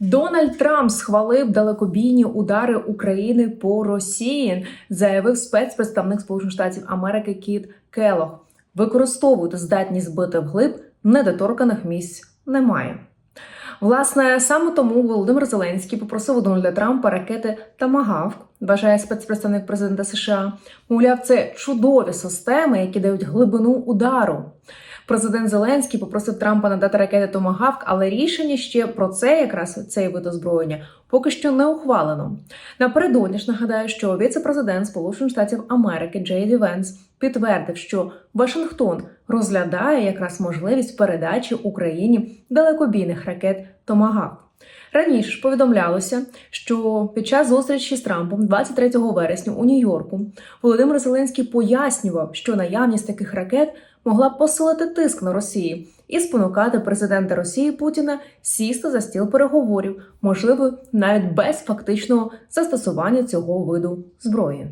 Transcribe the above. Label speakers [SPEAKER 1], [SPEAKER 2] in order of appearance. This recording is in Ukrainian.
[SPEAKER 1] Дональд Трамп схвалив далекобійні удари України по Росії, заявив спецпредставник Сполучених Штатів Америки Кіт Келох. Використовувати здатність збити вглиб недоторканих місць немає. Власне, саме тому Володимир Зеленський попросив у Дональда Трампа ракети Тамагавк, вважає спецпредставник президента США. Мовляв, це чудові системи, які дають глибину удару. Президент Зеленський попросив Трампа надати ракети Томагавк, але рішення ще про це, якраз цей вид озброєння, поки що не ухвалено. Напередодні ж нагадаю, що віце-президент Сполучених Штатів Америки Джей Ді Венс підтвердив, що Вашингтон розглядає якраз можливість передачі Україні далекобійних ракет Томагавк. Раніше ж повідомлялося, що під час зустрічі з Трампом 23 вересня у Нью-Йорку Володимир Зеленський пояснював, що наявність таких ракет могла б посилити тиск на Росії і спонукати президента Росії Путіна сісти за стіл переговорів, можливо, навіть без фактичного застосування цього виду зброї.